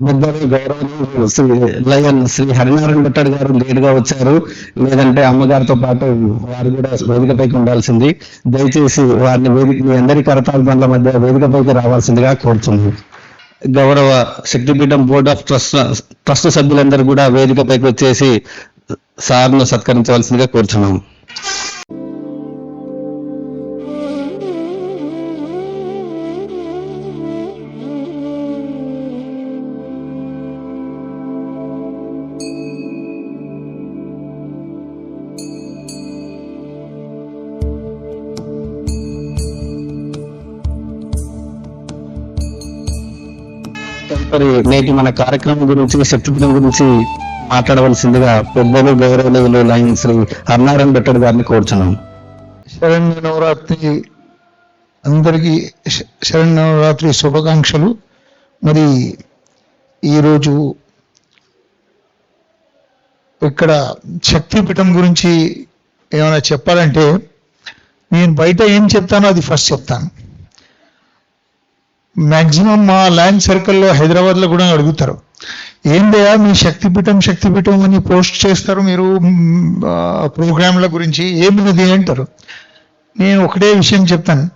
పెద్దలు గౌరవనీయులు శ్రీ లయన్ శ్రీ హరినారాయణ భట్టాడు గారు లేట్గా వచ్చారు. లేదంటే అమ్మగారితో పాటు వారు కూడా వేదికపైకి ఉండాల్సింది. దయచేసి వారిని వేదిక మీ అందరి కరతాల బండ్ల మధ్య వేదికపైకి రావాల్సిందిగా కోరుతుంది గౌరవ శక్తిపీఠం బోర్డ్ ఆఫ్ ట్రస్ట్ ట్రస్ట్ సభ్యులందరూ కూడా వేదికపైకి వచ్చేసి సార్ను సత్కరించవలసిందిగా కోరుతున్నాము మరి నేటి మన కార్యక్రమం గురించి శక్తిపీఠం గురించి మాట్లాడవలసిందిగా పెద్దలు గౌరవలు లైన్ శ్రీ అన్నారాయణ భట్టాడు గారిని కోరుచున్నాం. శరణ్య నవరాత్రి అందరికీ శ- శరణ్య నవరాత్రి శుభాకాంక్షలు. మరి ఈరోజు ఇక్కడ శక్తిపీఠం గురించి ఏమైనా చెప్పాలంటే నేను బయట ఏం చెప్తానో అది ఫస్ట్ చెప్తాను. మ్యాక్సిమం మా ల్యాండ్ సర్కిల్లో హైదరాబాద్లో కూడా అడుగుతారు. ఏందయ్యా మీ శక్తిపీఠం శక్తిపీఠం అని పోస్ట్ చేస్తారు మీరు ప్రోగ్రాంల గురించి ఏమినది అంటారు? నేను ఒకటే విషయం చెప్తాను.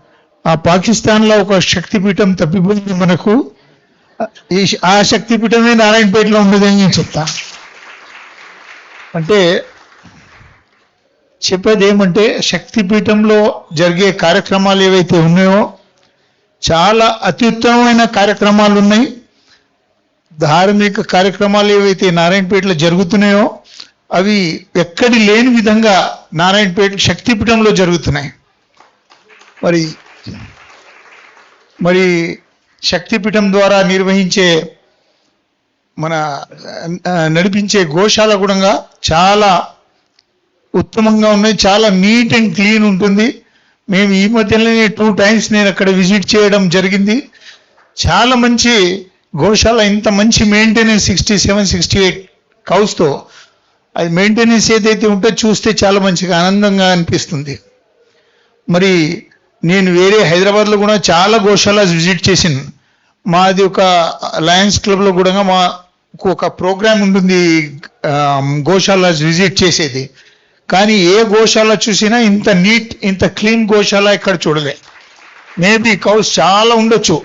ఆ పాకిస్తాన్లో ఒక శక్తిపీఠం తప్పిపోయింది మనకు. ఈ ఆ శక్తిపీఠమే నారాయణపేటలో ఉండదని నేను చెప్తా. అంటే చెప్పేది ఏమంటే శక్తిపీఠంలో జరిగే కార్యక్రమాలు ఏవైతే ఉన్నాయో చాలా అత్యుత్తమమైన కార్యక్రమాలు ఉన్నాయి ధార్మిక కార్యక్రమాలు ఏవైతే నారాయణపేటలో జరుగుతున్నాయో అవి ఎక్కడి లేని విధంగా నారాయణపేట శక్తిపీఠంలో జరుగుతున్నాయి. మరి మరి శక్తిపీఠం ద్వారా నిర్వహించే మన నడిపించే గోశాల కూడా చాలా ఉత్తమంగా ఉన్నాయి. చాలా నీట్ అండ్ క్లీన్ ఉంటుంది. మేము ఈ మధ్యలోనే టూ టైమ్స్ నేను అక్కడ విజిట్ చేయడం జరిగింది. చాలా మంచి గోశాల ఇంత మంచి maintenance sixty seven sixty eight కౌస్తో అది మెయింటెనెన్స్ ఏదైతే ఉంటే చూస్తే చాలా మంచిగా ఆనందంగా అనిపిస్తుంది. మరి నేను వేరే హైదరాబాద్లో కూడా చాలా గోశాలాస్ విజిట్ చేసాను మాది ఒక లయన్స్ క్లబ్లో కూడా మాకు ఒక ప్రోగ్రామ్ ఉంటుంది గోశాలాస్ విజిట్ చేసేది. కానీ ఏ గోశాల చూసినా ఇంత నీట్ ఇంత క్లీన్ గోశాల ఇక్కడ చూడలే. మేబీ కౌస్ చాలా ఉండొచ్చు.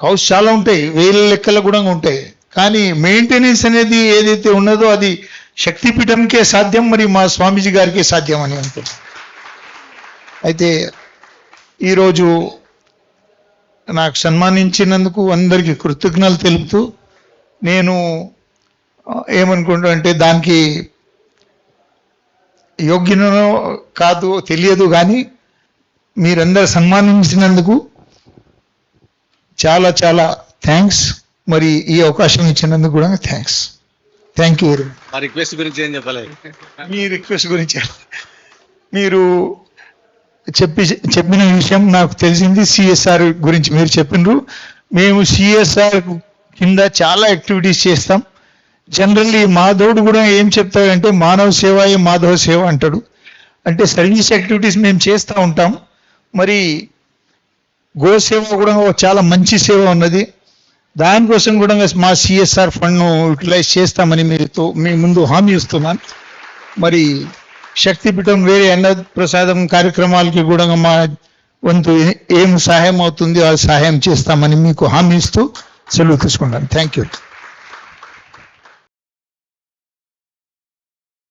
కౌస్ చాలా ఉంటాయి వేల లెక్కలు కూడా ఉంటాయి. కానీ మెయింటెనెన్స్ అనేది ఏదైతే ఉన్నదో అది శక్తిపీఠంకే సాధ్యం మరి మా స్వామీజీ గారికి సాధ్యం అని అనుకుంటున్నాను అయితే ఈరోజు నాకు సన్మానించినందుకు అందరికీ కృతజ్ఞతలు తెలుపుతూ నేను ఏమనుకుంటా అంటే దానికి యోగ్యనో కాదు తెలియదు కానీ మీరందరు సన్మానించినందుకు చాలా చాలా థ్యాంక్స్ మరి ఈ అవకాశం ఇచ్చినందుకు కూడా thanks thank you very much ఆ రిక్వెస్ట్ గురించి ఏం చెప్పాలి మీ రిక్వెస్ట్ గురించి మీరు చెప్పి చెప్పిన విషయం నాకు తెలిసింది సిఎస్ఆర్ గురించి మీరు చెప్పినారు. మేము సిఎస్ఆర్ కింద చాలా యాక్టివిటీస్ చేస్తాం. జనరల్లీ మాధవుడు కూడా ఏం చెప్తాడంటే మానవ సేవ మాధవ సేవ అంటాడు. అంటే సర్వీస్ యాక్టివిటీస్ మేము చేస్తూ ఉంటాం. మరి గో సేవ కూడా ఒక చాలా మంచి సేవ ఉన్నది. దానికోసం కూడా మా సిఎస్ఆర్ ఫండ్ను యూటిలైజ్ చేస్తామని మీరుతో మీ ముందు హామీ ఇస్తున్నాను. మరి శక్తిపీఠం వేరే అన్న ప్రసాదం కార్యక్రమాలకి కూడా మా వంతు ఏం సహాయం అవుతుంది ఆ సహాయం చేస్తామని మీకు హామీ ఇస్తూ సెలవు తీసుకుంటాను. Thank you